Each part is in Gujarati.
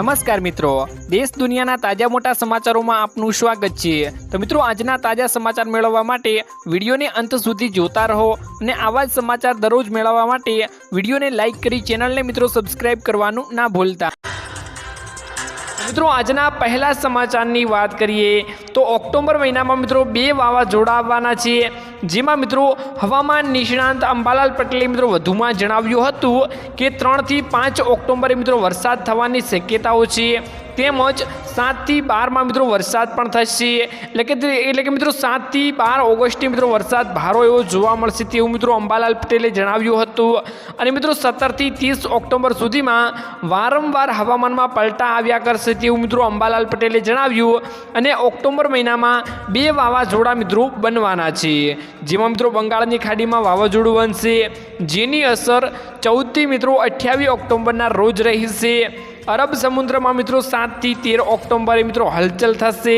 નમસ્કાર મિત્રો. દેશ દુનિયાના તાજા મોટા સમાચારોમાં આપનું સ્વાગત છે. તો મિત્રો, આજના તાજા સમાચાર મેળવવા માટે વિડીયોને અંત સુધી જોતા રહો અને આવા જ સમાચાર દરરોજ મેળવવા માટે વિડીયોને લાઇક કરી ચેનલને મિત્રો સબસ્ક્રાઇબ કરવાનું ના ભૂલતા. મિત્રો, આજના પહેલા સમાચારની વાત કરીએ તો ઓક્ટોબર મહિનામાં મિત્રો બે વાવાઝોડા આવવાના છે. જેમાં મિત્રો હવામાન નિષ્ણાંત અંબાલાલ પટેલે મિત્રો વધુમાં જણાવ્યું હતું કે ત્રણથી પાંચ ઓક્ટોબરે મિત્રો વરસાદ થવાની શક્યતાઓ છે. તેમજ સાતથી બારમાં મિત્રો વરસાદ પણ થશે. એટલે કે એટલે કે મિત્રો સાતથી બાર ઓગસ્ટે મિત્રો વરસાદ ભારો એવો જોવા મળશે તેવું મિત્રો અંબાલાલ પટેલે જણાવ્યું હતું. અને મિત્રો સત્તરથી ત્રીસ ઓક્ટોબર સુધીમાં વારંવાર હવામાનમાં પલટા આવ્યા કરશે તેવું મિત્રો અંબાલાલ પટેલે જણાવ્યું. અને ઓક્ટોબર મહિનામાં બે વાવાઝોડા મિત્રો બનવાના છે. જેમાં મિત્રો બંગાળની ખાડીમાં વાવાઝોડું બનશે. જેની અસર ચૌદથી મિત્રો અઠ્યાવીસ ઓક્ટોબરના રોજ રહેશે. અરબ સમુદ્રમાં મિત્રો સાતથી તેર ઓક્ટોબરે મિત્રો હલચલ થશે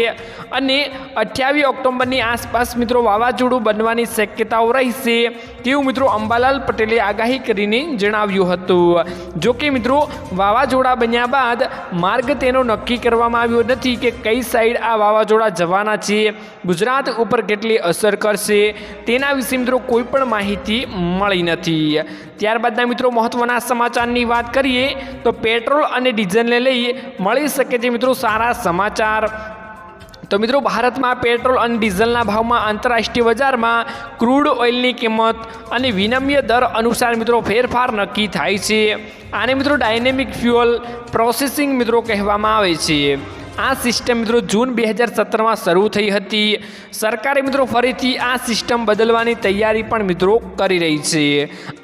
અને અઠ્યાવીસ ઓક્ટોબરની આસપાસ મિત્રો વાવાઝોડું બનવાની શક્યતાઓ રહેશે તેવું મિત્રો અંબાલાલ પટેલે આગાહી કરીને જણાવ્યું હતું. જો કે મિત્રો, વાવાઝોડા બન્યા બાદ માર્ગ તેનો નક્કી કરવામાં આવ્યો નથી કે કઈ સાઈડ આ વાવાઝોડા જવાના છે, ગુજરાત ઉપર કેટલી અસર કરશે, તેના વિશે મિત્રો કોઈ પણ માહિતી મળી નથી. ત્યારબાદના મિત્રો મહત્વના સમાચારની વાત કરીએ તો પેટ્રોલ અને ડીઝલને લઈ મળી શકે છે મિત્રો સારા સમાચાર. તો મિત્રો ભારતમાં પેટ્રોલ અને ડીઝલના ભાવમાં આંતરરાષ્ટ્રીય બજારમાં ક્રૂડ ઓઇલની કિંમત અને વિનમ્ય દર અનુસાર મિત્રો ફેરફાર નક્કી થાય છે. આને મિત્રો ડાયનેમિક ફ્યુઅલ પ્રોસેસિંગ મિત્રો કહેવામાં આવે છે. આ સિસ્ટમ મિત્રો જૂન બે હજાર સત્તરમાં શરૂ થઈ હતી. સરકારે મિત્રો ફરીથી આ સિસ્ટમ બદલવાની તૈયારી પણ મિત્રો કરી રહી છે.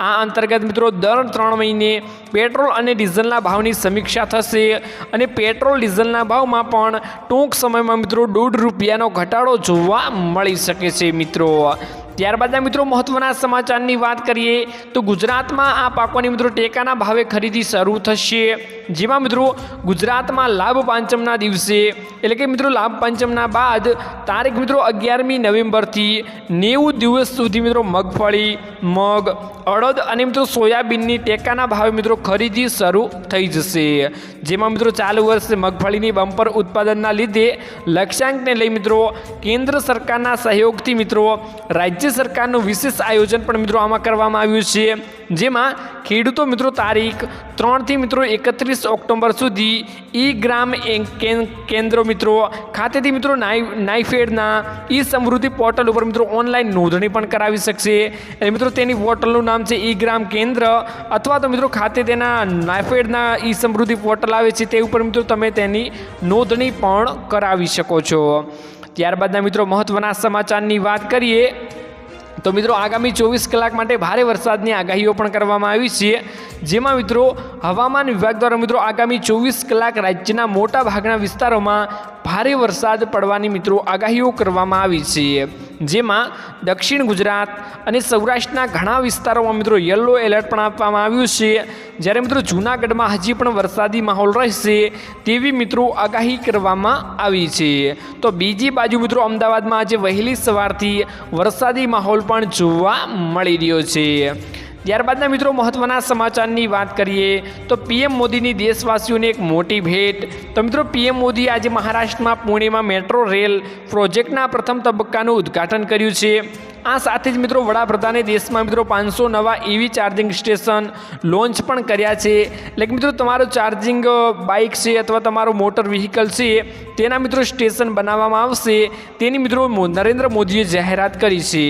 આ અંતર્ગત મિત્રો દર ત્રણ મહિને પેટ્રોલ અને ડીઝલના ભાવની સમીક્ષા થશે અને પેટ્રોલ ડીઝલના ભાવમાં પણ ટૂંક સમયમાં મિત્રો દોઢ રૂપિયાનો ઘટાડો જોવા મળી શકે છે મિત્રો. ત્યારબાદના મિત્રો મહત્વના સમાચારની વાત કરીએ તો ગુજરાતમાં આ પાકોની મિત્રો ટેકાના ભાવે ખરીદી શરૂ થશે. જેમાં મિત્રો ગુજરાતમાં લાભ પાંચમના દિવસે, એટલે કે મિત્રો લાભ પાંચમના બાદ તારીખ મિત્રો અગિયારમી નવેમ્બરથી નેવું દિવસ સુધી મિત્રો મગફળી, મગ, અડદ અને મિત્રો સોયાબીનની ટેકાના ભાવે મિત્રો ખરીદી શરૂ થઈ જશે. જેમાં મિત્રો ચાલુ વર્ષે મગફળીની બમ્પર ઉત્પાદનના લીધે લક્ષ્યાંકને લઈ મિત્રો કેન્દ્ર સરકારના સહયોગથી મિત્રો રાજ્ય સરકારનું વિશેષ આયોજન પણ મિત્રો આમાં કરવામાં આવ્યું છે. જેમાં ખેડૂતો મિત્રો તારીખ ત્રણથી મિત્રો એકત્રીસ ઓક્ટોબર સુધી ઈ ગ્રામ કેન્દ્રો મિત્રો ખાતેથી મિત્રો નાઈ નાઇફેડના ઈ સમૃદ્ધિ પોર્ટલ ઉપર મિત્રો ઓનલાઈન નોંધણી પણ કરાવી શકશે. અને મિત્રો તેની પોર્ટલનું નામ છે ઈ ગ્રામ કેન્દ્ર અથવા તો મિત્રો ખાતે તેના નાઇફેડના ઈ સમૃદ્ધિ પોર્ટલ આવે છે તે ઉપર મિત્રો તમે તેની નોંધણી પણ કરાવી શકો છો. ત્યારબાદના મિત્રો મહત્ત્વના સમાચારની વાત કરીએ. તો મિત્રો, આગામી ચોવીસ કલાક માટે ભારે વરસાદની આગાહીઓ પણ કરવામાં આવી છે. જેમાં મિત્રો, હવામાન વિભાગ દ્વારા મિત્રો, આગામી ચોવીસ કલાક રાજ્યના મોટા ભાગના વિસ્તારોમાં ભારે વરસાદ પડવાની મિત્રો, આગાહીઓ કરવામાં આવી છે. જેમાં દક્ષિણ ગુજરાત અને સૌરાષ્ટ્રના ઘણા વિસ્તારોમાં મિત્રો યલો એલર્ટ પણ આપવામાં આવ્યું છે. જ્યારે મિત્રો જૂનાગઢમાં હજી પણ વરસાદી માહોલ રહેશે તેવી મિત્રો આગાહી કરવામાં આવી છે. તો બીજી બાજુ મિત્રો અમદાવાદમાં આજે વહેલી સવારથી વરસાદી માહોલ પણ જોવા મળી રહ્યો છે. ત્યારબાદના મિત્રો મહત્વના સમાચારની વાત કરીએ તો પીએમ મોદીની દેશવાસીઓને એક મોટી ભેટ. તો મિત્રો, પીએમ મોદીએ આજે મહારાષ્ટ્રમાં પુણેમાં મેટ્રો રેલ પ્રોજેક્ટના પ્રથમ તબક્કાનું ઉદ્ઘાટન કર્યું છે. આ સાથે જ મિત્રો વડાપ્રધાને દેશમાં મિત્રો પાંચસો નવા ઇવી ચાર્જિંગ સ્ટેશન લોન્ચ પણ કર્યા છે. એટલે મિત્રો તમારું ચાર્જિંગ બાઇક છે અથવા તમારું મોટર વ્હીકલ છે, તેના મિત્રો સ્ટેશન બનાવવામાં આવશે. તેની મિત્રો નરેન્દ્ર મોદીએ જાહેરાત કરી છે.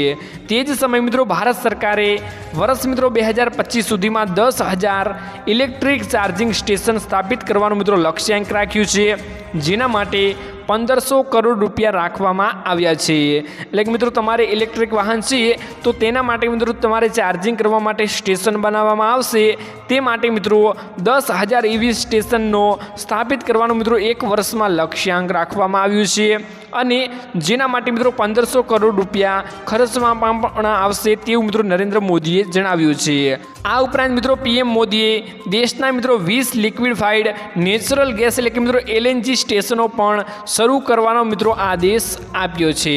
તે જ સમયે મિત્રો ભારત સરકારે વર્ષ મિત્રો બે હજાર પચીસ સુધીમાં દસ હજાર ઇલેક્ટ્રિક ચાર્જિંગ સ્ટેશન સ્થાપિત કરવાનું મિત્રો લક્ષ્યાંક રાખ્યું છે. જેના માટે પંદરસો કરોડ રૂપિયા રાખવામાં આવ્યા છે. એટલે કે મિત્રો, તમારે ઇલેક્ટ્રિક વાહન છે, તો તેના માટે મિત્રો તમારે ચાર્જિંગ કરવા માટે સ્ટેશન બનાવવામાં આવશે. તે માટે મિત્રો, દસ હજાર ઇવી સ્ટેશનનો સ્થાપિત કરવાનું મિત્રો એક વર્ષમાં લક્ષ્યાંક રાખવામાં આવ્યું છે. અને જેના માટે મિત્રો પંદરસો કરોડ રૂપિયા ખર્ચવામાં પણ આવશે તેવું મિત્રો નરેન્દ્ર મોદીએ જણાવ્યું છે. આ ઉપરાંત મિત્રો, પીએમ મોદીએ દેશના મિત્રો વીસ લિક્વિડફાઈડ નેચરલ ગેસ એટલે કે મિત્રો એલએનજી સ્ટેશનો પણ શરૂ કરવાનો મિત્રો આદેશ આપ્યો છે.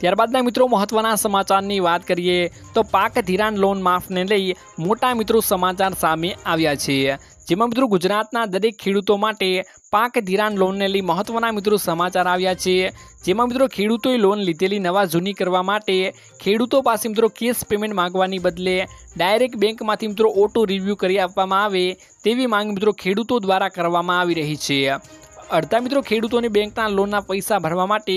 ત્યારબાદના મિત્રો મહત્વના સમાચારની વાત કરીએ તો પાક ધિરાણ લોન માફને લઈ મોટા મિત્રો સમાચાર સામે આવ્યા છે. જેમાં મિત્રો ગુજરાતના દરેક ખેડૂતો માટે પાક ધિરાણ લોનને લઈ મહત્વના મિત્રો સમાચાર આવ્યા છે. જેમાં મિત્રો ખેડૂતોએ લોન લીધેલી નવા જૂની કરવા માટે ખેડૂતો પાસે મિત્રો કેશ પેમેન્ટ માંગવાની બદલે ડાયરેક્ટ બેંકમાંથી મિત્રો ઓટો રિવ્યૂ કરી આપવામાં આવે તેવી માંગ મિત્રો ખેડૂતો દ્વારા કરવામાં આવી રહી છે. અડધા મિત્રો ખેડૂતોને બેંકના લોનના પૈસા ભરવા માટે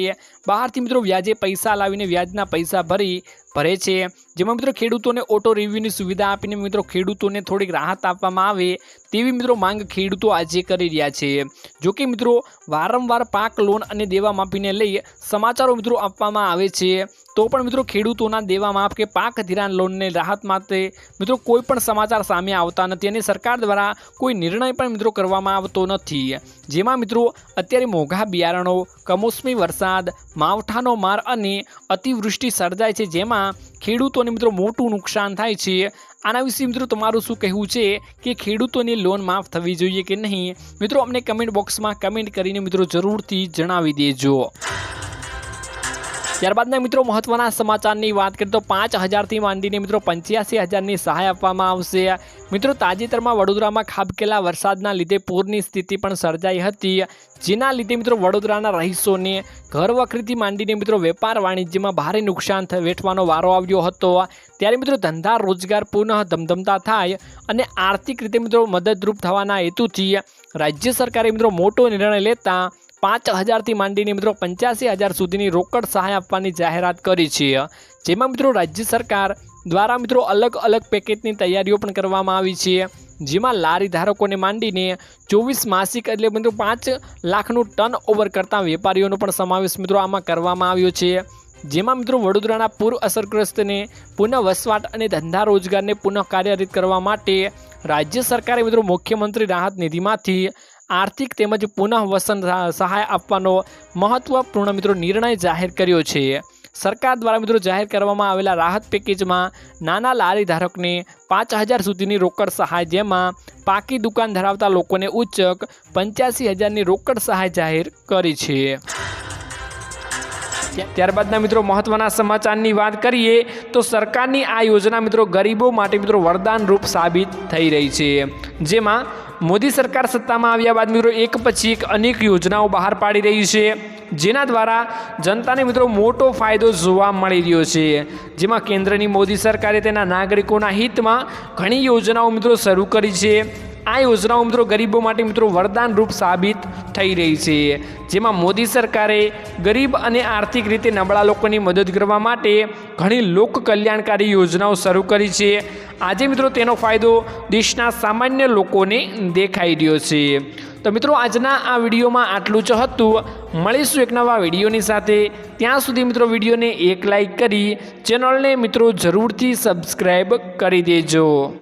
બહારથી મિત્રો વ્યાજે પૈસા લાવીને વ્યાજના પૈસા ભરી ભરે છે. જેમાં મિત્રો ખેડૂતોને ઓટો રિવ્યુની સુવિધા આપીને મિત્રો ખેડૂતોને થોડીક રાહત આપવામાં આવે તેવી મિત્રો માંગ ખેડૂતો આજે કરી રહ્યા છે. જોકે મિત્રો વારંવાર પાક લોન અને દેવા માફીને લઈ સમાચારો મિત્રો આપવામાં આવે છે. તો પણ મિત્રો ખેડૂતોના દેવા માફ કે પાક ધિરાણ લોનને રાહત માટે મિત્રો કોઈ પણ સમાચાર સામે આવતા નથી અને સરકાર દ્વારા કોઈ નિર્ણય પણ મિત્રો કરવામાં આવતો નથી. જેમાં મિત્રો અત્યારે મોંઘા બિયારણો, કમોસમી વરસાદ, માવઠાનો માર અને અતિવૃષ્ટિ સર્જાય છે. જેમાં ખેડૂતોને મિત્રો મોટું નુકસાન થાય છે. આના વિશે મિત્રો તમારું શું કહેવું છે કે ખેડૂતોની લોન માફ થવી જોઈએ કે નહીં? મિત્રો અમને કમેન્ટ બોક્સમાં કમેન્ટ કરીને મિત્રો જરૂરથી જણાવી દેજો. ત્યારબાદના મિત્રો મહત્વના સમાચારની વાત કરીએ તો પાંચ હજારથી માંડીને મિત્રો પંચ્યાસી હજારની સહાય આપવામાં આવશે. મિત્રો તાજેતરમાં વડોદરામાં ખાબકેલા વરસાદના લીધે પૂરની સ્થિતિ પણ સર્જાઈ હતી. જેના લીધે મિત્રો વડોદરાના રહીશોને ઘર વખરીથી માંડીને મિત્રો વેપાર વાણિજ્યમાં ભારે નુકસાન વેઠવાનો વારો આવ્યો હતો. ત્યારે મિત્રો ધંધા રોજગાર પુનઃ ધમધમતા થાય અને આર્થિક રીતે મિત્રો મદદરૂપ થવાના હેતુથી રાજ્ય સરકારે મિત્રો મોટો નિર્ણય લેતા પાંચ હજારથી માંડીને મિત્રો પંચ્યાસી હજાર સુધીની રોકડ સહાય આપવાની જાહેરાત કરી છે. જેમાં મિત્રો રાજ્ય સરકાર દ્વારા મિત્રો અલગ અલગ પેકેજની તૈયારીઓ પણ કરવામાં આવી છે. જેમાં લારી ધારકોને માંડીને ચોવીસ માસિક એટલે મિત્રો પાંચ લાખનું ટર્ન ઓવર કરતા વેપારીઓનો પણ સમાવેશ મિત્રો આમાં કરવામાં આવ્યો છે. જેમાં મિત્રો વડોદરાના પૂર અસરગ્રસ્તને પુનઃ વસવાટ અને ધંધા રોજગારને પુનઃ કાર્યરત કરવા માટે રાજ્ય સરકારે મિત્રો મુખ્યમંત્રી રાહત નિધિમાંથી આર્થિક તેમજ પુનઃ વસન સહાય આપવાનો મહત્વપૂર્ણ મિત્રો નિર્ણય જાહેર કર્યો છે. સરકાર દ્વારા મિત્રો જાહેર કરવામાં આવેલા રાહત પેકેજમાં નાના લારી ધારકને પાંચ હજાર સુધીની રોકડ સહાય, જેમાં પાકી દુકાન ધરાવતા લોકોને ઉચ્ચક પંચ્યાસી હજારની રોકડ સહાય જાહેર કરી છે. ત્યારબાદના મિત્રો મહત્વના સમાચારની વાત કરીએ તો સરકારની આ યોજના મિત્રો ગરીબો માટે મિત્રો વરદાન રૂપ સાબિત થઈ રહી છે. જેમાં મોદી સરકાર સત્તામાં આવ્યા બાદ મિત્રો એક પછી એક અનેક યોજનાઓ બહાર પાડી રહી છે, જેના દ્વારા જનતાને મિત્રો મોટો ફાયદો જોવા મળી રહ્યો છે. જેમાં કેન્દ્રની મોદી સરકારે તેના નાગરિકોના હિતમાં ઘણી યોજનાઓ મિત્રો શરૂ કરી છે. આ યોજનાઓ મિત્રો ગરીબો માટે મિત્રો વરદાનરૂપ સાબિત થઈ રહી છે. જેમાં મોદી સરકારે ગરીબ અને આર્થિક રીતે નબળા લોકોની મદદ કરવા માટે ઘણી લોક કલ્યાણકારી યોજનાઓ શરૂ કરી છે. આજે મિત્રો તેનો ફાયદો દેશના સામાન્ય લોકોને દેખાઈ રહ્યો છે. તો મિત્રો આજના આ વિડીયોમાં આટલું જ હતું. મળીશું એક નવા વિડીયોની સાથે. ત્યાં સુધી મિત્રો વિડીયોને એક લાઈક કરી ચેનલને મિત્રો જરૂરથી સબસ્ક્રાઈબ કરી દેજો.